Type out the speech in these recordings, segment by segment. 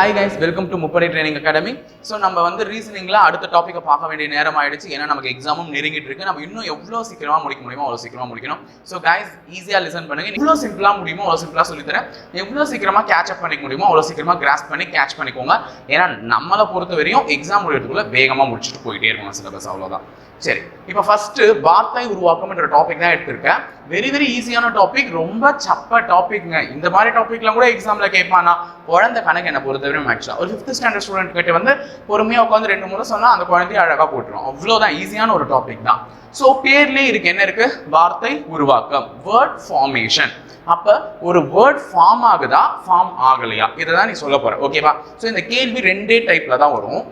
Hi guys welcome to முப்படை training academy so நம்ம வந்து ரீசனிங்கில் அடுத்த டாப்பிக்கை பார்க்க வேண்டிய நேரம் ஆயிடுச்சு. ஏன்னா நமக்கு எக்ஸாமும் நெருங்கிட்டு இருக்கு. நம்ம இன்னும் எவ்வளோ சீக்கிரமா முடிக்க முடியுமோ அவ்வளோ சீக்கிரமாக முடிக்கணும். ஸோ கைஸ் ஈஸியாக லிசன் பண்ணுங்க. எவ்வளோ சிம்பிளா முடியுமோ அவ்வளோ சிம்பிளா சொல்லித்தரேன். எவ்வளோ சீக்கிரமா கேட்ச் அப் பண்ணிக்க முடியுமோ அவ்வளோ சீக்கிரமா கிராஸ் பண்ணி கேட்ச் பண்ணிக்கோங்க. ஏன்னா நம்மளை பொறுத்த வரையும் எக்ஸாம் முடியறதுக்குள்ள வேகமா முடிச்சுட்டு போயிட்டே இருக்கணும் சிலபஸ் அவ்வளோதான் சரி இப்போ ஃபர்ஸ்ட் வார்த்தை உருவாக்கம்ன்ற டாபிக் தான் எடுத்திருக்கேன். வெரி வெரி ஈஸியான டாபிக் ரொம்ப சப்ப டாபிக்ங்க இந்த மாதிரி டாபிக்லாம் கூட எக்ஸாம்ல கேட்பானா? குழந்தை கணக்கு என்ன பொறுத்தவரை மேக்ஸா ஒரு ஃபிஃப்த் ஸ்டாண்டர்ட் ஸ்டூடெண்ட் கிட்ட வந்து பொறுமையாக உட்காந்து ரெண்டு மூணு சொன்னால் அந்த குழந்தைய அழகாக போட்டுரும் அவ்வளோதான் ஈஸியான ஒரு டாபிக் தான். ஸோ பேர்லேயே இருக்கு என்ன இருக்கு? வார்த்தை உருவாக்கம் வேர்ட் ஃபார்மேஷன் அப்ப ஒரு வேர்ட் ஃபார்ம் ஆகுதா? ஃபார்ம் ஆகலையா? இதை தான் நீ சொல்ல போற. ஓகேவா ஸோ இந்த கேள்வி ரெண்டே டைப்ல தான் வரும்.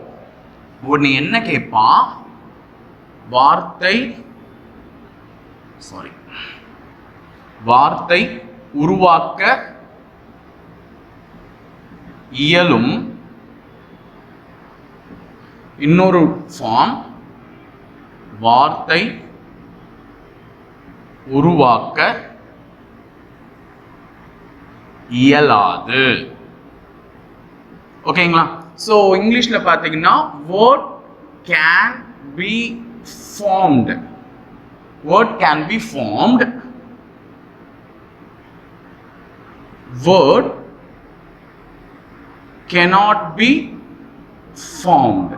ஒன்று என்ன கேட்பான்? வார்த்தை சாரி வார்த்தை உருவாக்க இயலும். இன்னொரு ஃபார்ம் வார்த்தை உருவாக்க இயலாது. ஓகேங்களா ஸோ இங்கிலீஷில் பார்த்தீங்கன்னா word can be formed. Word can be formed. Word cannot be formed.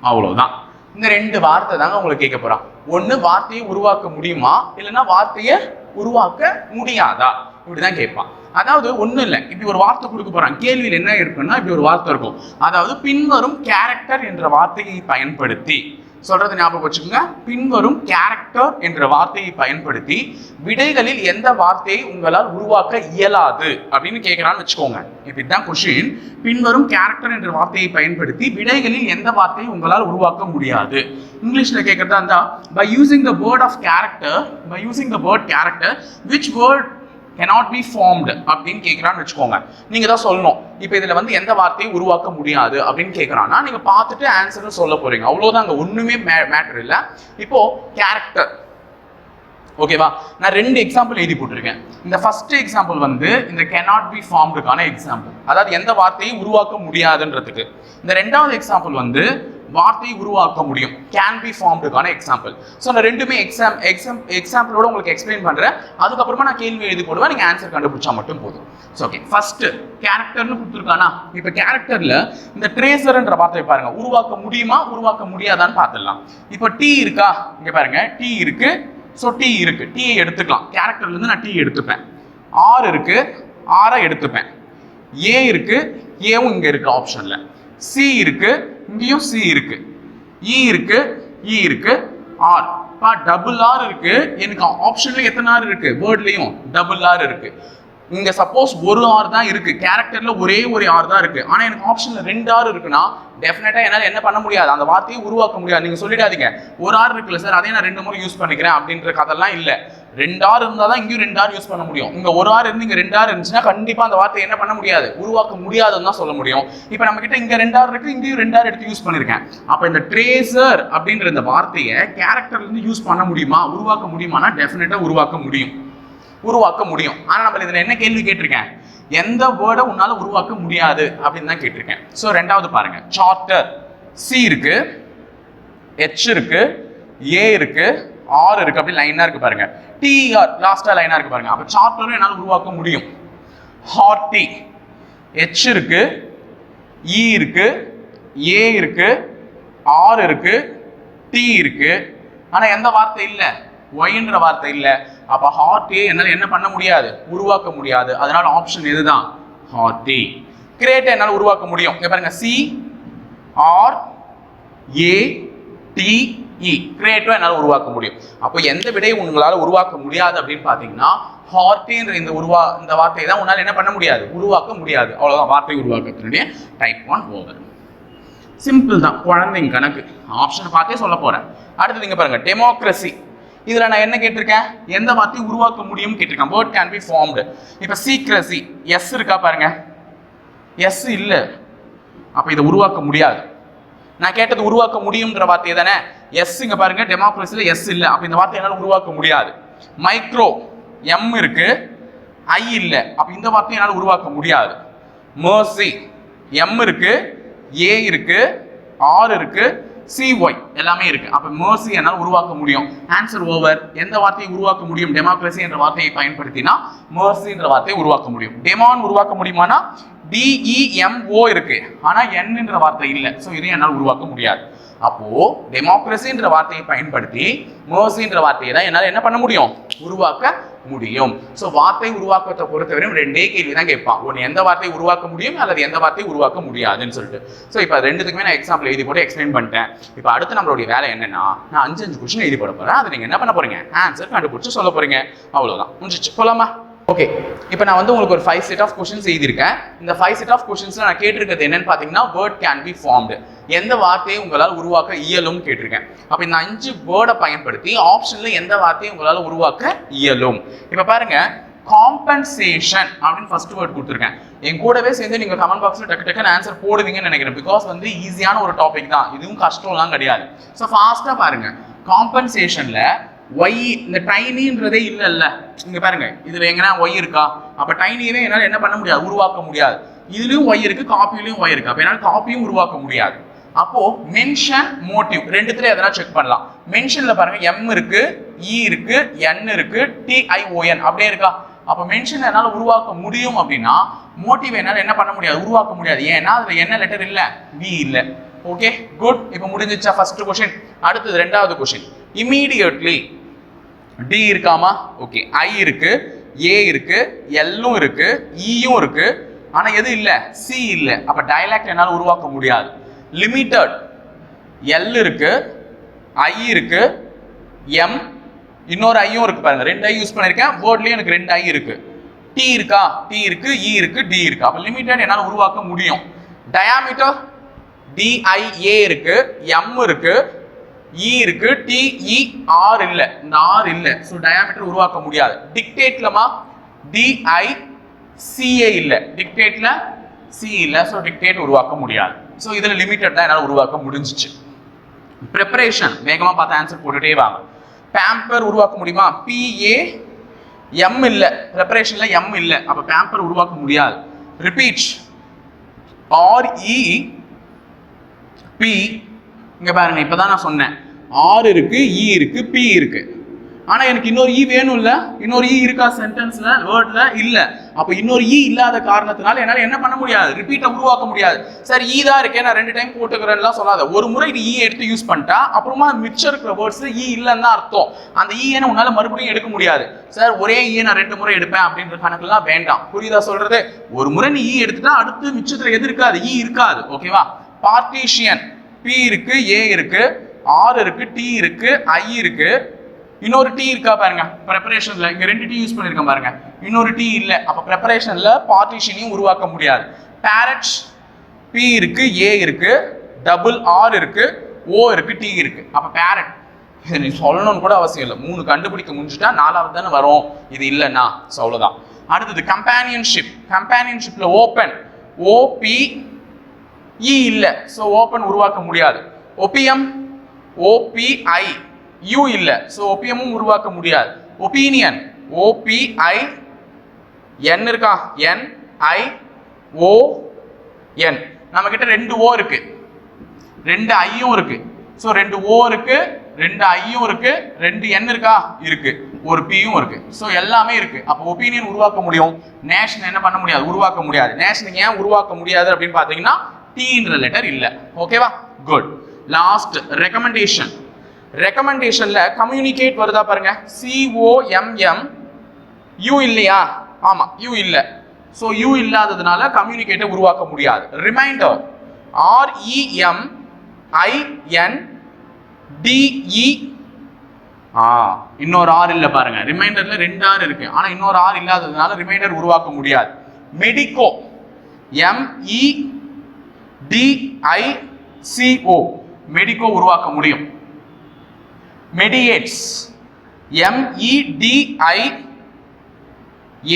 அவ்வளவுதான். இந்த ரெண்டு வார்த்தை தாங்க உங்களுக்கு கேட்க போறான் ஒண்ணு வார்த்தையை உருவாக்க முடியுமா? இல்லைன்னா வார்த்தையை உருவாக்க முடியாதா? இப்படிதான் கேட்பான். அதாவது ஒன்றும் இல்லை. இப்படி ஒரு வார்த்தை கொடுக்க போறான். கேள்வியில் என்ன இருக்குன்னா இப்படி ஒரு வார்த்தை இருக்கும். அதாவது பின்வரும் கேரக்டர் என்ற வார்த்தையை பயன்படுத்தி. சொல்றது ஞாபகம் வச்சுக்கோங்க. பின்வரும் கேரக்டர் என்ற வார்த்தையை பயன்படுத்தி விடைகளில் எந்த வார்த்தையை உங்களால் உருவாக்க இயலாது அப்படின்னு கேட்கிறான்னு வச்சுக்கோங்க. இப்படிதான் கொஷின் பின்வரும் கேரக்டர் என்ற வார்த்தையை பயன்படுத்தி விடைகளில் எந்த வார்த்தையை உங்களால் உருவாக்க முடியாது. இங்கிலீஷ்ல கேட்கறதா இருந்தா by using the word of character by using the word character which word cannot be formed அப்படின்னு கேட்குறான்னு வச்சுக்கோங்க. நீங்கள் தான் சொல்லணும். இப்போ இதில் வந்து எந்த வார்த்தையும் உருவாக்க முடியாது அப்படின்னு கேட்குறான்னா நீங்கள் பார்த்துட்டு ஆன்சர்னு சொல்ல தான் அங்கே ஒன்றுமே மே மேட்டர் இல்லை. இப்போது கேரக்டர் ஓகேவா நான் ரெண்டு எக்ஸாம்பிள் எழுதி போட்டிருக்கேன். இந்த ஃபர்ஸ்ட் எக்ஸாம்பிள் வந்து இந்த கெனாட் பி ஃபார்ம்டுக்கான எக்ஸாம்பிள் அதாவது எந்த வார்த்தையும் உருவாக்க முடியாதுன்றதுக்கு. இந்த ரெண்டாவது எக்ஸாம்பிள் வந்து வார்த்தையை உருவாக்க முடியும். கேன் பி ஃபார்ம்டுக்கான எக்ஸாம்பிள் ஸோ நான் ரெண்டுமே எக்ஸாம் எக்ஸாம் எக்ஸாம்பிளோட உங்களுக்கு எக்ஸ்பிளைன் பண்ணுறேன் அதுக்கப்புறமா நான் கேள்வி எழுதி போடுவேன். நீங்கள் ஆன்சர் கண்டுபிடிச்சா மட்டும் போதும். ஸோ ஓகே ஃபர்ஸ்ட் கேரக்டர்னு கொடுத்துருக்கானா? இப்போ கேரக்டரில் இந்த ட்ரேசர்ன்ற வார்த்தையை பாருங்க. உருவாக்க முடியுமா? உருவாக்க முடியாதான்னு பார்த்துடலாம். இப்போ டீ இருக்கா? இங்கே பாருங்க. டீ இருக்கு. ஸோ டீ இருக்கு. டீயை எடுத்துக்கலாம். கேரக்டர்லேருந்து நான் டீ எடுத்துப்பேன். ஆர் இருக்கு. ஆரை எடுத்துப்பேன். ஏ இருக்கு. ஏவும் இங்கே இருக்கு ஆப்ஷனில் சி இருக்கு. இங்கேயும் சி இருக்கு. இ இருக்கு இ இருக்கு ஆர் பா டபுள் ஆர் இருக்கு. எனக்கு ஆப்ஷன்ல எத்தனை ஆர் இருக்கு? வேர்ட்லயும் டபுள் ஆர் இருக்கு. இங்க சப்போஸ் ஒரு ஆர் தான் இருக்கு. கேரக்டர்ல ஒரே ஒரு ஆர் தான் இருக்கு. ஆனா எனக்கு ஆப்ஷன்ல ரெண்டு ஆர் இருக்குன்னா டெஃபினட்டா என்னால என்ன பண்ண முடியாது. அந்த வார்த்தையை உருவாக்க முடியாது. நீங்க சொல்லிடாதீங்க. ஒரு ஆர் இருக்குல்ல சார் அதே நான் ரெண்டு முறை யூஸ் பண்ணிக்கிறேன் அப்படின்ற கதெல்லாம் இல்லை. ரெண்டு ஆறு இருந்தால் தான் இங்கேயும் ரெண்டு ஆறு யூஸ் பண்ண முடியும். இங்கே ஒரு ஆறு இருந்து இங்கே ரெண்டு ஆறு இருந்துச்சுன்னா கண்டிப்பாக அந்த வார்த்தை என்ன பண்ண முடியாது? உருவாக்க முடியாதுன்னு தான் சொல்ல முடியும். இப்போ நம்ம கிட்ட இங்க ரெண்டு ஆறு இருக்கு இங்கேயும் ரெண்டு ஆறு எடுத்து யூஸ் பண்ணியிருக்கேன் அப்போ இந்த ட்ரேசர் அப்படின்ற இந்த வார்த்தையை கேரக்டர்லேருந்து யூஸ் பண்ண முடியுமா? உருவாக்க முடியுமானா டெஃபினட்டாக உருவாக்க முடியும். உருவாக்க முடியும். ஆனால் நம்ம இதில் என்ன கேள்வி கேட்டிருக்கேன்? எந்த வேர்டை உன்னால் உருவாக்க முடியாது அப்படின்னு தான் கேட்டிருக்கேன். ஸோ ரெண்டாவது பாருங்க. சார்ட்டர் சி இருக்கு ஹெச் இருக்கு ஏ இருக்குது ஆறு இருக்கு அப்படி லைனா இருக்கு பாருங்க. டி ஆர் லாஸ்டா லைனா இருக்கு பாருங்க. அப்ப சார்ட்டரும் என்னால உருவாக்க முடியும். ஹார்டி ஹெச் இருக்கு இ இருக்கு ஏ இருக்கு ஆர் இருக்கு டி இருக்கு. ஆனா எந்த வார்த்தை இல்ல? ஒய்ன்ற வார்த்தை இல்ல. அப்ப ஹார்ட்டி என்னால என்ன பண்ண முடியாது? உருவாக்க முடியாது. அதனால ஆப்ஷன் இதுதான் ஹார்ட்டி கிரேட்டை என்னால உருவாக்க முடியும். பாருங்க C R A T E கிரியேட்டிவா என்னால் உருவாக்க முடியும். அப்போ எந்த விடையும் உங்களால் உருவாக்க முடியாது அப்படின்னு பார்த்தீங்கன்னா ஹார்ட்டின்ற இந்த உருவா இந்த வார்த்தையை தான் உன்னால் என்ன பண்ண முடியாது? உருவாக்க முடியாது. அவ்வளோதான் வார்த்தை உருவாக்கத்தினுடைய டைப் ஒன் ஓவர் சிம்பிள் தான். குழந்தைங்க கணக்கு. ஆப்ஷனை பார்த்தே சொல்ல போகிறேன் அடுத்தது நீங்கள் பாருங்கள் டெமோக்ரஸி இதில் நான் என்ன கேட்டிருக்கேன்? எந்த வார்த்தையும் உருவாக்க முடியும்னு கேட்டிருக்கேன். வேர்ட் கேன் பி ஃபார்ம்டு இப்போ சீக்ரசி எஸ் இருக்கா பாருங்க. எஸ் இல்லை. அப்போ இதை உருவாக்க முடியாது. நான் கேட்டது உருவாக்க முடியுங்கிற வார்த்தை தானே எஸ் இங்க பாருங்க டெமோக்ரஸில எஸ் இல்ல. அப்ப இந்த வார்த்தை என்னால உருவாக்க முடியாது. மைக்ரோ எம் இருக்கு ஐ இல்ல. அப்ப இந்த வார்த்தையை என்னால உருவாக்க முடியாது. Mercy எம் இருக்கு ஏ இருக்கு ஆர் இருக்கு சிஒய் எல்லாமே இருக்கு. அப்ப mercy என்னால் உருவாக்க முடியும். ஆன்சர் ஓவர் எந்த வார்த்தையை உருவாக்க முடியும்? டெமோக்ரஸி என்ற வார்த்தையை பயன்படுத்தினா mercy என்ற வார்த்தையை உருவாக்க முடியும். டெமான் உருவாக்க முடியுமானா? டிஇஎம்ஓ இருக்கு. ஆனா என் என்ற வார்த்தை இல்லை. ஸோ இதை என்னால் உருவாக்க முடியாது. அப்போ டெமோக்ரஸின்ற வார்த்தையை பயன்படுத்தி மோசின்ற வார்த்தையை தான் என்னால் என்ன பண்ண முடியும்? உருவாக்க முடியும். ஸோ வார்த்தை உருவாக்கத்தை பொறுத்தவரையும் ரெண்டே கேள்வி தான் கேட்பான். ஒன்று எந்த வார்த்தையை உருவாக்க முடியும்? அல்லது எந்த வார்த்தையை உருவாக்க முடியாதுன்னு சொல்லிட்டு. ஸோ இப்போ ரெண்டுத்துக்குமே நான் எக்ஸாம்பிள் எழுதி போட்டு எக்ஸ்பிளைன் பண்ணிட்டேன். இப்போ அடுத்து நம்மளுடைய வேலை என்னன்னா நான் அஞ்சு அஞ்சு கொஸ்டின் எழுதி போட போகிறேன் அதை நீங்கள் என்ன பண்ண போறீங்க? ஆன்சர் கண்டுபிடிச்சி சொல்ல போறீங்க. அவ்வளோதான் முடிஞ்சிச்சு. போலாமா? ஓகே இப்போ நான் வந்து உங்களுக்கு ஒரு ஃபைவ் செட் ஆஃப் கொஷின்ஸ் எழுதியிருக்கேன். இந்த ஃபைவ் செட் ஆஃப் கொஷின்ஸில் நான் கேட்டிருக்கிறது என்னன்னு பார்த்தீங்கன்னா வேர்ட் கேன் பி ஃபார்ம்டு எந்த வார்த்தையை உங்களால் உருவாக்க இயலும் கேட்டிருக்கேன். அப்போ இந்த அஞ்சு வேர்டை பயன்படுத்தி ஆப்ஷன்ல எந்த வார்த்தையை உங்களால் உருவாக்க இயலும்? இப்போ பாருங்க காம்பன்சேஷன் அப்படின்னு ஃபர்ஸ்ட் வேர்ட் கொடுத்துருக்கேன். என் கூடவே சேர்ந்து நீங்கள் கமெண்ட் பாக்ஸில் டக்கு டக்குன்னு ஆன்சர் போடுவீங்கன்னு நினைக்கிறேன். பிகாஸ் வந்து ஈஸியான ஒரு டாபிக் தான். இதுவும் கஷ்டம்லாம் கிடையாது. ஸோ ஃபாஸ்ட்டாக பாருங்க. காம்பன்சேஷனில் ஒய் இந்த டைனின்றதே இல்லைல்ல. இங்கே பாருங்க இதில் எங்கன்னா ஒய் இருக்கா? அப்போ டைனியவே என்னால் என்ன பண்ண முடியாது? உருவாக்க முடியாது. இதுலேயும் ஒய் இருக்கு காப்பிலையும் ஒய் இருக்கு. அப்போ என்னால் காப்பியும் உருவாக்க முடியாது. அப்போ மென்ஷன் மோட்டிவ் ரெண்டுத்துல எதனா செக் பண்ணலாம். மென்ஷன்ல பாருங்க எம் இருக்கு இ இருக்கு என் இருக்கு டிஐஓஎன் அப்படியே இருக்கா? அப்போ மென்ஷன் என்னால் உருவாக்க முடியும் அப்படின்னா மோட்டிவ் என்னால் என்ன பண்ண முடியாது? உருவாக்க முடியாது. ஏன்னா அதில் என்ன லெட்டர் இல்லை? வி இல்லை. ஓகே குட் இப்போ முடிஞ்சிச்சா ஃபர்ஸ்ட் கொஷின் அடுத்தது ரெண்டாவது கொஷின் இமீடியட்லி டி இருக்காமா? ஓகே ஐ இருக்கு ஏ இருக்கு எல்லும் இருக்கு e இயும் இருக்கு. ஆனா எது இல்ல? சி இல்ல. அப்ப டைலாக்ட் என்னால் உருவாக்க முடியாது. லிமிட்டட் எல் இருக்கு ஐ இருக்கு எம் இன்னொரு ஐயும் இருக்கு பாருங்க. ரெண்டு ஐ யூஸ் பண்ணியிருக்கேன் வேர்ட்லயும் எனக்கு ரெண்டு ஐ இருக்கு. டி இருக்கா? டி இருக்கு இ இருக்கு டி இருக்கு. அப்ப லிமிட்டட் என்னால் உருவாக்க முடியும். டயாமீட்டர் டிஐஏ இருக்கு எம் இருக்கு இ இருக்கு டிஇ ஆர் e, இல்ல இந்த ஆர் இல்ல. ஸோ டயாமீட்டர் உருவாக்க முடியாது. டிக்டேட்லமா டிஐ சிஏ இல்ல. டிக்டேட்ல சி இல்ல. ஸோ டிக்டேட் உருவாக்க முடியாது. ஸோ இதுல லிமிட்டட் தான் என்னால் உருவாக்க முடிஞ்சிச்சு. ப்ரிப்பரேஷன் வேகமா பார்த்து ஆன்சர் போட்டுட்டே வாங்க. பேம்பர் உருவாக்க முடியுமா? பிஏ எம் இல்ல. ப்ரிப்பரேஷன்ல எம் இல்ல. அப்ப பேம்பர் உருவாக்க முடியாது. ரிப்பீட் ஆர்இ பி இங்கே பாருங்க இப்பதான் நான் சொன்னேன். ஆர் இருக்கு இ இருக்கு பி இருக்கு. ஆனால் எனக்கு இன்னொரு e இ இல்லை இன்னொரு இ இருக்கா சென்டென்ஸில் வேர்டில் இல்லை. அப்போ இன்னொரு இ இல்லாத காரணத்தினால என்னால் என்ன பண்ண முடியாது? ரிப்பீட்டை உருவாக்க முடியாது. சார் ஈ தான் இருக்கேன் நான் ரெண்டு டைம் போட்டுக்கிறேன்லாம் சொல்லாத. ஒரு முறை நீ ஈ எடுத்து யூஸ் பண்ணிட்டா அப்புறமா மிச்சம் இருக்கிற வேர்ட்ஸ் ஈ இல்லைன்னு தான் அர்த்தம். அந்த ஈயை உன்னால் மறுபடியும் எடுக்க முடியாது. சார் ஒரே ஈயை நான் ரெண்டு முறை எடுப்பேன் அப்படின்ற கணக்குலாம் வேண்டாம். புரியுதா சொல்கிறது ஒரு முறை நீ ஈ எடுத்துட்டா அடுத்து மிச்சத்தில் எது இருக்காது? ஈ இருக்காது. ஓகேவா பார்ட்டிஷியன் பி இருக்கு ஏ இருக்கு ஆர் இருக்கு டி இருக்கு ஐ இருக்கு. இன்னொரு டி இருக்கா பாருங்க ப்ரெப்பரேஷன்ல இங்க ரெண்டு டி யூஸ் பண்ணிருக்கேன் பாருங்க. இன்னொரு டி இல்லை அப்ப ப்ரெப்பரேஷன்ல பார்ட்டிஷனையும் உருவாக்க முடியாது. பேரட்ஸ் பி இருக்கு ஏ இருக்கு டபுள் ஆர் இருக்கு ஓ இருக்கு டி இருக்கு. அப்ப பேரட் இதை நீ சொல்லணும்னு கூட அவசியம் இல்லை. மூணு கண்டுபிடிக்க முடிஞ்சுட்டா நாலாவது தானே வரும். இது இல்லைன்னா ஸோ அவ்வளோதான் அடுத்தது கம்பேனியன்ஷிப் கம்பேனியன்ஷிப்ல ஓப்பன் ஓபி இ இல்லை. ஸோ ஓப்பன் உருவாக்க முடியாது. ஒபிஎம் ஓபிஐ யூ இல்லை. ஸோ ஒபிஎம்மும் உருவாக்க முடியாது. ஒப்பீனியன் ஓபிஐ என் இருக்கா? என் ஐ ஓ என் நம்ம கிட்ட ரெண்டு ஓ இருக்கு. ரெண்டு ஐயும் இருக்கு. ஸோ ரெண்டு ஓ இருக்கு ரெண்டு ஐயும் இருக்கு ரெண்டு என் இருக்கா? இருக்கு. ஒரு பியும் இருக்கு. ஸோ எல்லாமே இருக்கு. அப்போ ஒப்பீனியன் உருவாக்க முடியும். நேஷன் என்ன பண்ண முடியாது? உருவாக்க முடியாது. நேஷன் ஏன் உருவாக்க முடியாது அப்படின்னு பார்த்தீங்கன்னா டீன்ற லெட்டர் இல்லை. ஓகேவா குட் லாஸ்ட் ரெக்கமெண்டேஷன் ரெக்கமெண்டேஷன்ல கம்யூனிகேட் வருதா பாருங்க. சிஓஎம்எம் யூ இல்லையா? ஆமா யூ இல்ல. ஸோ யூ இல்லாததுனால கம்யூனிகேட்டை உருவாக்க முடியாது. Reminder R E M I N D E ஆ இன்னொரு ஆர் இல்லை பாருங்க. ரிமைண்டர்ல ரெண்டு ஆர் இருக்கு. ஆனா இன்னொரு ஆர் இல்லாததுனால ரிமைண்டர் உருவாக்க முடியாது. மெடிக்கோ எம்இ டிஐசிஓ மெடிக்கோ உருவாக்க முடியும். மெடியேட்ஸ் எம்இடிஐ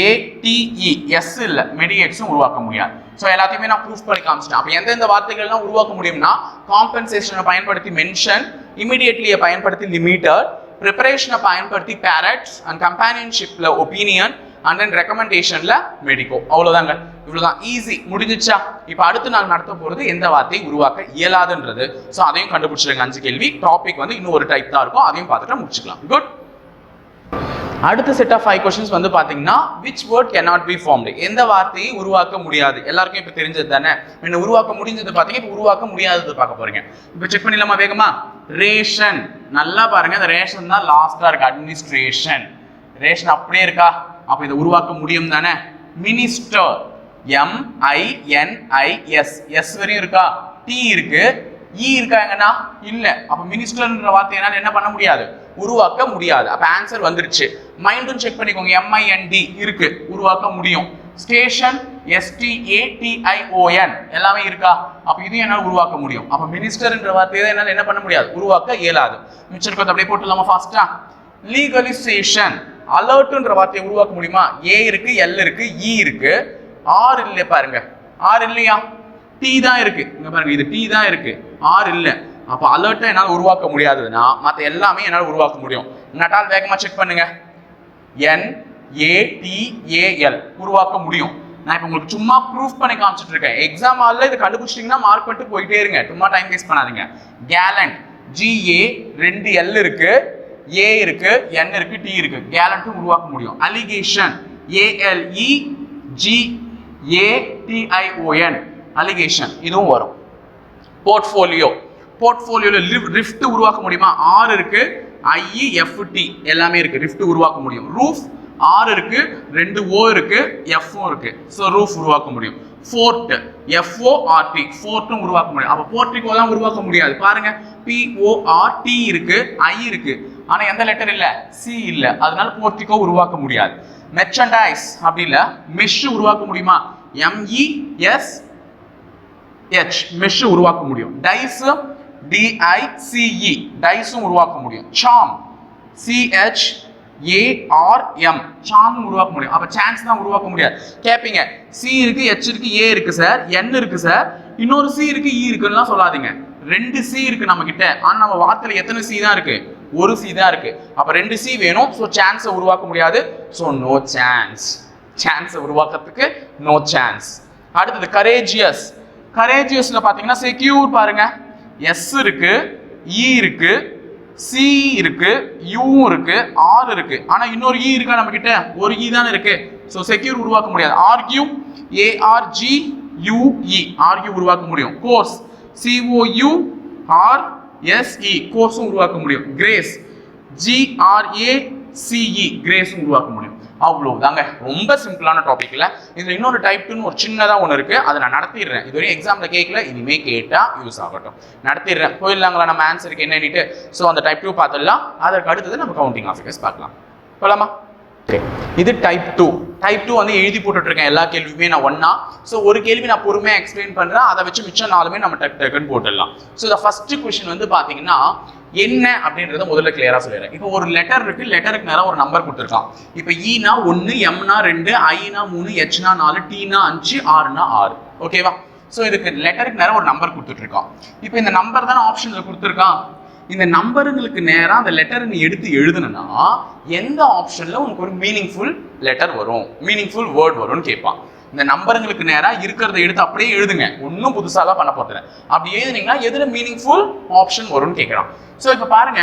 ஏடிஇ எஸ் இல்லை மெடியேட்ஸும் உருவாக்க முடியாது. ஸோ எல்லாத்தையுமே நான் ப்ரூஃப் பண்ணி காமிச்சிட்டேன். அப்போ எந்தெந்த வார்த்தைகள்லாம் உருவாக்க முடியும்னா காம்பன்சேஷனை பயன்படுத்தி மென்ஷன் இமிடியட்லியை பயன்படுத்தி லிமிட்டர் ப்ரிப்பரேஷனை பயன்படுத்தி பேரட்ஸ் அண்ட் கம்பானியன்ஷிப்பில் ஒப்பீனியன் அண்ட் தென் ரெக்கமெண்டேஷனில் மெடிக்கோ அவ்வளோதாங்க இவ்வளவுதான். ஈஸி முடிஞ்சிச்சா? இப்போ அடுத்து நாங்க நடத்த போறது எந்த வார்த்தையை உருவாக்க இயலாதுன்றது. ஸோ அதையும் கண்டுபிடிச்சிருங்க. அஞ்சு கேள்வி. டாபிக் வந்து இன்னும் ஒரு டைப் தான் இருக்கும். அதையும் பார்த்துட்டு முடிச்சுக்கலாம். குட் அடுத்த செட் ஆஃப் ஃபைவ் கொஸ்டின்ஸ் வந்து பாத்தீங்கன்னா which word not be formed எந்த வார்த்தையை உருவாக்க முடியாது? எல்லாருக்கும் இப்போ தெரிஞ்சது தானே? என்ன உருவாக்க முடிஞ்சது பார்த்தீங்க இப்போ உருவாக்க முடியாதது பார்க்க போறீங்க. இப்போ செக் பண்ணிடலாமா வேகமா? ரேஷன் நல்லா பாருங்க. இந்த ரேஷன் தான் லாஸ்டா இருக்கு. அட்மினிஸ்ட்ரேஷன் ரேஷன் அப்படியே இருக்கா? அப்போ இதை உருவாக்க முடியும் தானே? மினிஸ்டர் எம்ஐஎன்ஐஎஸ் எஸ் வரையும் இருக்கா? டி இருக்கு. இ இருக்கா எங்கன்னா? இல்ல. அப்ப மினிஸ்டர்ன்ற வார்த்தையினால என்ன பண்ண முடியாது? உருவாக்க முடியாது. அப்ப ஆன்சர் வந்துருச்சு. மைண்டும் செக் பண்ணிக்கோங்க. எம்ஐஎன்டி இருக்கு. உருவாக்க முடியும். ஸ்டேஷன் எஸ்டிஏடிஐஓஎன் எல்லாமே இருக்கா? அப்ப இதையும் என்னால் உருவாக்க முடியும். அப்ப மினிஸ்டர்ன்ற வார்த்தையை என்னால் என்ன பண்ண முடியாது? உருவாக்க இயலாது. மிச்சம் இருக்கிறது அப்படியே போட்டுலாமா ஃபாஸ்டா லீகலைசேஷன் அலர்ட்ன்ற வார்த்தையை உருவாக்க முடியுமா? ஏ இருக்கு எல் இருக்கு இ இருக்கு. ஆர் இல்லை பாருங்க. ஆர் இல்லையா? டி தான் இருக்கு. இங்க பாருங்க இது டி தான் இருக்கு. ஆர் இல்லை. அப்ப அலர்ட்டை என்னால் உருவாக்க முடியாதுன்னா மத்த எல்லாமே என்னால் உருவாக்க முடியும். நட்டால் வேகமா செக் பண்ணுங்க. என் ஏ டி ஏஎல் உருவாக்க முடியும். நான் இப்போ உங்களுக்கு சும்மா ப்ரூஃப் பண்ணி காமிச்சிட்டு இருக்கேன். எக்ஸாம் ஹாலில் இது கண்டுபிடிச்சிட்டிங்கன்னா மார்க் பண்ணிட்டு போயிட்டே இருங்க. சும்மா டைம் வேஸ்ட் பண்ணாதீங்க. கேலண்ட் ஜிஏ ரெண்டு எல் இருக்கு. ஏ இருக்கு என் இருக்கு டி இருக்கு. கேலண்ட்டும் உருவாக்க முடியும். Allegation A L E G A T I O N allegation இதுவும் வரும். போர்ட்ஃபோலியோ போர்ட்ஃபோலியோல ரிஃப்ட் உருவாக்க முடியுமா? ஆறு இருக்கு ஐஇ எஃப்டி எல்லாமே இருக்கு. ரிஃப்ட் உருவாக்க முடியும். ரூஃப் ஆறு இருக்கு ரெண்டு ஓ இருக்கு எஃப்ஓ இருக்கு. ஸோ ரூஃப் உருவாக்க முடியும். ஃபோர்ட் எஃப்ஓ ஆர்டி ஃபோர்ட்டும் உருவாக்க முடியும். அப்போ போர்ட்ரிகோ தான் உருவாக்க முடியாது. பாருங்க. பிஓஆர்டி இருக்கு ஐ இருக்கு. ஆனால் எந்த லெட்டர் இல்லை? சி இல்லை. அதனால போர்ட்ரிகோ உருவாக்க முடியாது. மெர்ச்சன்டைஸ் அப்படி இல்லை. மெஷ் உருவாக்க முடியுமா? எம்இஎஸ் எச் ஹெச் மெஷ் உருவாக்க முடியும். டைஸ் டிஐசிஇ டைஸும் உருவாக்க முடியும். சாம் சிஹெச் ஏஆர்எம் சாம் உருவாக்க முடியும். அப்போ சான்ஸ் தான் உருவாக்க முடியாது. கேட்பீங்க சி இருக்கு ஹெச் இருக்கு ஏ இருக்கு சார் என் இருக்கு சார் இன்னொரு சி இருக்கு e இ இருக்குன்னுலாம் சொல்லாதீங்க. ரெண்டு சி இருக்கு நம்ம கிட்ட ஆனால் நம்ம வார்த்தையில் எத்தனை சி தான் இருக்கு? ஒரு சி தான் இருக்கு. அப்போ ரெண்டு சி வேணும். ஸோ சான்ஸை உருவாக்க முடியாது. ஸோ நோ சான்ஸ் சான்ஸை உருவாக்குறதுக்கு நோ சான்ஸ் அடுத்தது கரேஜியஸ் கரேஜியஸ்ல பாத்தீங்கன்னா செக்யூர் பாருங்க. எஸ் இருக்கு இ இருக்கு சி இருக்கு யூ இருக்கு ஆர் இருக்கு. ஆனா இன்னொரு இ இருக்கா நம்ம கிட்ட ஒரு இ தானே இருக்கு. ஸோ செக்யூர் உருவாக்க முடியாது. ஆர்கியூ ஏஆர்ஜி யூஇ ஆர்கியூ உருவாக்க முடியும். கோர்ஸ் சிஓயு ஆர் எஸ்இ கோர்ஸும் உருவாக்க முடியும். கிரேஸ் ஜிஆர்ஏ சிஇ கிரேஸும் உருவாக்க முடியும். அவ்வளோதாங்க ரொம்ப சிம்பிளான டாப்பிக்கில் இதில் இன்னொரு டைப் டூன்னு ஒரு சின்னதாக ஒன்று இருக்குது அதை நான் நடத்திடுறேன். இதுவரை எக்ஸாமில் கேட்கல இனிமேல் கேட்டால் யூஸ் ஆகட்டும். நடத்திடுறேன். போயிடலாங்களா? நம்ம ஆன்சருக்கு என்னன்னுட்டு ஸோ அந்த டைப் டூ பார்த்துடலாம். அதற்கு அடுத்தது நம்ம கவுண்டிங் ஆஃபிகர்ஸ் பார்க்கலாம். போகலாமா ஓகே இது டைப் டூ டைப் டூ வந்து எழுதி போட்டுட்ருக்கேன் எல்லா கேள்வியுமே நான் ஒன்னா. ஸோ ஒரு கேள்வி நான் பொறுமையாக எக்ஸ்பிளைன் பண்ணுறேன் அதை வச்சு மிச்சம் நாலுமே நம்ம டக் டக்குன்னு போட்டுடலாம். ஸோ இந்த ஃபர்ஸ்ட் கொஷின் வந்து பார்த்தீங்கன்னா என்ன அப்படின்றத முதல்ல கிளியராக சொல்லிடுறேன். இப்போ ஒரு லெட்டர் இருக்கு. லெட்டருக்கு நேரம் ஒரு நம்பர் கொடுத்துருக்கான். இப்போ e ஈனா ஒன்று எம்னா ரெண்டு ஐனா மூணு ஹெச்னா நாலு டீனா அஞ்சு ஆறுனா ஆறு. ஓகேவா ஸோ இதுக்கு லெட்டருக்கு நேரம் ஒரு நம்பர் கொடுத்துட்ருக்கான் இப்போ இந்த நம்பர் தானே ஆப்ஷனில் கொடுத்துருக்கான்? இந்த நம்பருங்களுக்கு நேரா அந்த லெட்டரை நீ எடுத்து எழுதுனா எந்த ஆப்ஷன்ல உனக்கு ஒரு மீனிங்ஃபுல் லெட்டர் வரும்? மீனிங்ஃபுல் வேர்ட் வரும்னு கேட்பான். இந்த நம்பருங்களுக்கு நேரா இருக்கிறத எடுத்து அப்படியே எழுதுங்க. ஒன்றும் புதுசாலாம் பண்ண போகிறேன் அப்படி எழுதுனீங்கன்னா எதுல மீனிங்ஃபுல் ஆப்ஷன் வரும்னு கேட்குறான். ஸோ இப்போ பாருங்க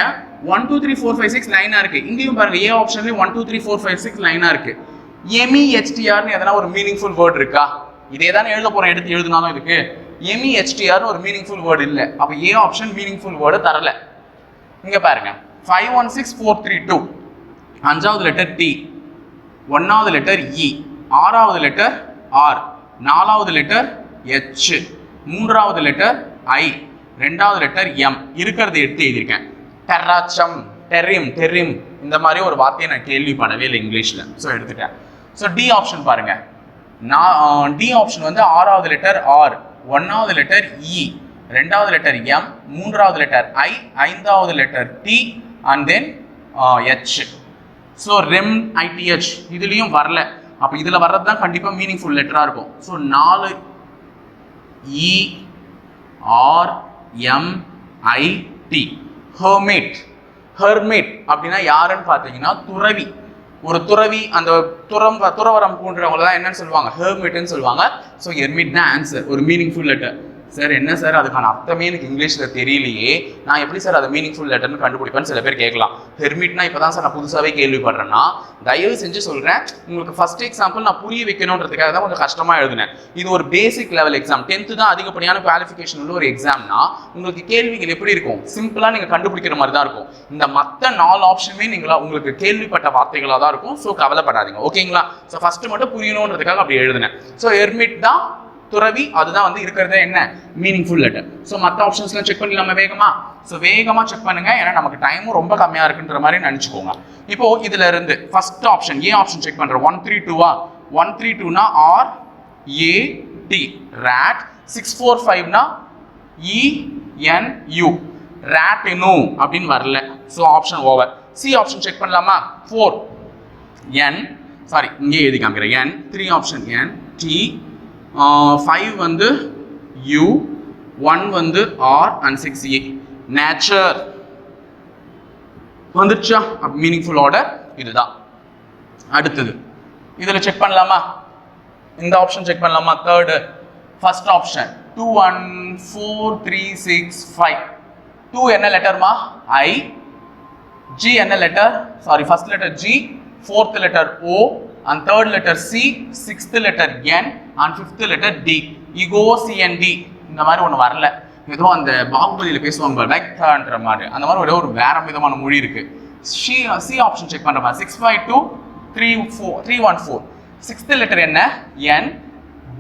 one two three four five six லைனா இருக்கு. இங்கேயும் பாருங்க A ஆப்ஷன்லேயும் one two three four five six லைனா இருக்கு. எமி ஹெச்டிஆர்னு எதனா ஒரு மீனிங்ஃபுல் வேர்ட் இருக்கா? இதே தானே எழுத போறேன் எடுத்து எழுதினாலும் இதுக்கு. எமி ஹெச்டிஆர்னு ஒரு மீனிங்ஃபுல் வேர்டு இல்லை. அப்போ ஏ ஆப்ஷன் மீனிங்ஃபுல் வேர்டு தரலை. இங்கே பாருங்க. Five one six four three two அஞ்சாவது லெட்டர் டி ஒன்றாவது லெட்டர் இ ஆறாவது லெட்டர் ஆர் நாலாவது லெட்டர் எச் மூன்றாவது லெட்டர் ஐ ரெண்டாவது லெட்டர் எம் இருக்கிறத எடுத்து எழுதியிருக்கேன். டெராச்சம் டெரிம் டெரிம். இந்த மாதிரி ஒரு வார்த்தையை நான் கேள்விப்படவே இல்லை இங்கிலீஷில். ஸோ எடுத்துட்டேன். ஸோ டி ஆப்ஷன் பாருங்கள் நான் டி ஆப்ஷன் வந்து ஆறாவது லெட்டர் ஆர் ஒன்றாவது லெட்டர் இ ரெண்டாவது லெட்டர் எம் மூன்றாவது லெட்டர் ஐ ஐந்தாவது letter T and then H so RAM ஐடிஹெச் இதுலேயும் வரல. அப்போ இதில் வர்றது தான் கண்டிப்பாக மீனிங்ஃபுல் லெட்டராக இருக்கும். ஸோ நாலு E R M I T hermit hermit அப்படின்னா யாருன்னு பார்த்தீங்கன்னா துறவி. ஒரு துறவி அந்த துறம் துறவரம் போன்றவங்க தான் என்னன்னு சொல்லுவாங்க. ஹெர்மிட்னு சொல்லுவாங்க. ஸோ ஹெர்மிட் தான் ஆன்சர் ஒரு மீனிங்ஃபுல் லெட்டர் சார் என்ன சார்? அதுக்கான அர்த்தமே எனக்கு இங்கிலீஷில் தெரியலையே. நான் எப்படி சார் அதை மீனிங்ஃபுல் லெட்டர்னு கண்டுபிடிப்பேன்னு சில பேர் கேட்கலாம். ஹெர்மிட்னா இப்பதான் சார் நான் புதுசாகவே கேள்விப்படுறேன்னா தயவு செஞ்சு சொல்கிறேன் உங்களுக்கு ஃபஸ்ட் எக்ஸாம்பிள் நான் புரிய வைக்கணுன்றதுக்காக தான் கொஞ்சம் கஷ்டமாக எழுதினேன். இது ஒரு பேசிக் லெவல் எக்ஸாம் டென்த்து தான் அதிகப்படியான குவாலிஃபிகேஷன் உள்ள ஒரு எக்ஸாம்னா உங்களுக்கு கேள்விகள் எப்படி இருக்கும்? சிம்பிளாக நீங்கள் கண்டுபிடிக்கிற மாதிரி தான் இருக்கும். இந்த மற்ற நாலு ஆப்ஷனுமே நீங்களா உங்களுக்கு கேள்விப்பட்ட வார்த்தைகளாக தான் இருக்கும். ஸோ கவலைப்படாதீங்க. ஓகேங்களா ஸோ ஃபஸ்ட்டு மட்டும் புரியணுன்றதுக்காக அப்படி எழுதினேன். ஸோ ஹெர்மிட் தான் துறவி அதுதான் வந்து இருக்கிறதே என்ன? மீனிங்ஃபுல் லெட்டர் ஸோ மற்ற ஆப்ஷன்ஸ்லாம் செக் பண்ணிடலாமா வேகமா? ஸோ வேகமாக செக் பண்ணுங்க. ஏன்னா நமக்கு டைமும் ரொம்ப கம்மியாக இருக்குன்ற மாதிரி நினச்சிக்கோங்க. இப்போ இதுல இருந்து first option A option check பண்ணுறேன் ஒன் த்ரீ டூவா ஒன் த்ரீ டூனா R A T rate six four ஃபைவ்னா E N U rate இன்னும் அப்படின்னு வரல. So option over C option check பண்ணலாமா? ஃபோர் என் சாரி இங்கே எழுதி காமிக்கிறேன் N three option N T five வந்து யூ ஒன் வந்து R and six A nature வந்துடுச்சா? மீனிங்ஃபுல் ஆர்டர் இதுதான். அடுத்தது. இதில் செக் பண்ணலாமா? இந்த ஆப்ஷன் செக் பண்ணலாமா? Third first option two one four three six five two என்ன லெட்டர்மா ஐ ஜி என்ன letter sorry first letter G fourth letter O and third letter C sixth letter N and fifth letter D. இகோ CND இந்த மாதிரி ஒன்று வரல. ஏதோ அந்த பாகுபலியில் பேசுவாங்க லைக்ன்ற மாதிரி. அந்த மாதிரி ஒரே ஒரு வேற விதமான மொழி இருக்கு. சி சி ஆப்ஷன் செக் பண்ணுற மாதிரி. Six five two three four three one four sixth letter என்ன? N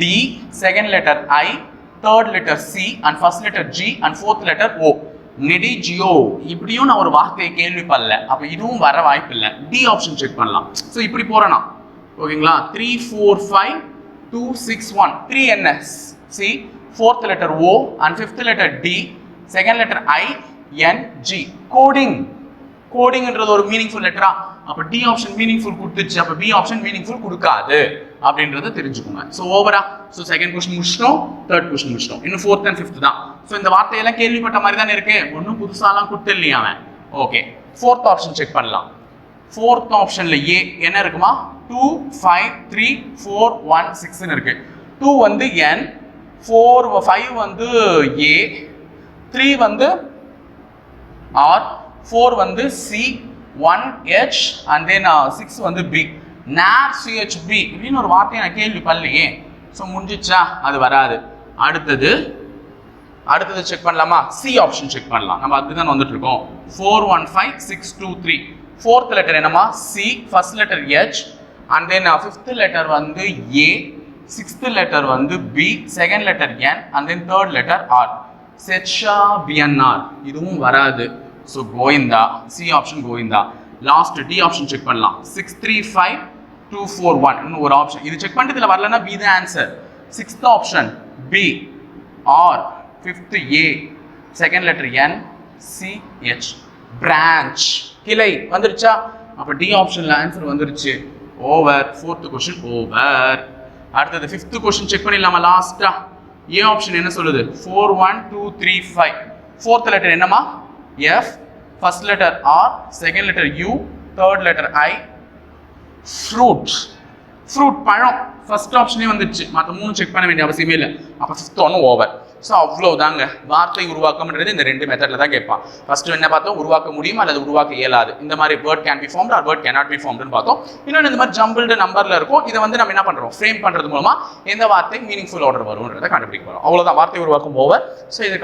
D second letter I third letter C and first letter G and fourth letter O நெடி ஜியோ. இப்படியும் நான் ஒரு வார்த்தையை கேள்விப்படல. அப்போ இதுவும் வர வாய்ப்பு இல்லை டி ஆப்ஷன் செக் பண்ணலாம். ஸோ இப்படி போறேனா? ஓகேங்களா? Three four five two six one three N S C fourth letter O and fifth letter D second letter I N G coding கோடிங்ன்றது ஒரு மீனிங்ஃபுல் லெட்டரா அப்போ டி ஆப்ஷன் மீனிங்ஃபுல் கொடுத்துச்சு. அப்போ B option meaningful கொடுக்காது அப்படின்றத தெரிஞ்சுக்கோங்க. ஸோ ஓவரா so second question முடிச்சிட்டோம். Third question முடிச்சிட்டோம். இன்னும் ஃபோர்த் அண்ட் ஃபிஃப்த் தான். ஸோ இந்த வார்த்தையெல்லாம் கேள்விப்பட்ட மாதிரி தானே இருக்கு. ஒன்றும் புதுசாலாம் கொடுத்து இல்லையா அவன்? ஓகே ஃபோர்த் ஆப்ஷன் செக் பண்ணலாம். ஃபோர்த் ஆப்ஷனில் ஏ என்ன இருக்குமா? Two five three four one சிக்ஸ்னு இருக்குது டூ வந்து என் ஃபோர் ஃபைவ் வந்து ஏ த்ரீ வந்து ஆர் ஃபோர் வந்து C one H and then six வந்து பி நேர் சிஹெச்பி இப்படின்னு ஒரு வார்த்தையை நான் கேள்விப்படலையே. ஸோ முடிஞ்சிச்சா? அது வராது. அடுத்தது அடுத்தது செக் பண்ணலாமா? சி ஆப்ஷன் செக் பண்ணலாம். நம்ம அதுதான் வந்துட்டு இருக்கோம். Four one five six two three fourth letter என்னமா C first letter H and then fifth letter வந்து ஏ சிக்ஸ்த் லெட்டர் வந்து B second letter N and then third letter R செச்சா B N R இதுவும் வராது. So Govinda. C option Govinda. Last D option check பண்ணலாம். Six three five two four one இன்னும் ஒரு option இது check பண்ணிட்டு இதில் வரலன்னா பி தான் answer sixth option B R fifth A second letter N C H branch கிளை வந்துருச்சா? அப்போ டி ஆப்ஷனில் ஆன்சர் வந்துருச்சு. ஓவர் ஃபோர்த்து கொஷின் ஓவர் அடுத்தது ஃபிஃப்த்து கொஷின் செக் பண்ணிடலாமா லாஸ்ட்டாக ஏ ஆப்ஷன் என்ன சொல்லுது? Four one two three five fourth letter என்னம்மா? F first letter R second letter U third letter I fruit fruit பழம். ஃபர்ஸ்ட் ஆப்ஷனே வந்துடுச்சு மற்ற மூணு செக் பண்ண வேண்டிய அவசியமே இல்லை. அப்போ ஃபிஃப்த் ஒன்று ஓவர் ஸோ அவ்வளோதாங்க வார்த்தை உருவாக்கம்ன்றது இந்த ரெண்டு மெத்தடில் தான் கேட்பான். ஃபர்ஸ்ட் என்ன பார்த்தோம்? உருவாக்க முடியும்? அல்லது உருவாக்க இயலாது? இந்த மாதிரி word can be formed or word cannot be ஃபார்ம்னு பார்த்தோம். இன்னொன்று இந்த மாதிரி ஜம்பிள்டு நம்பரில் இருக்கும். இதை வந்து நம்ம என்ன பண்ணுறோம் ஃப்ரேம் பண்ணுறது மூலமாக எந்த வார்த்தை மீனிங்ஃபுல் ஆர்டர் வரும்ன்றதை கண்டுபிடிக்க போகிறோம் அவ்வளோதான் வார்த்தை உருவாக்கும் ஓவர் ஸோ இது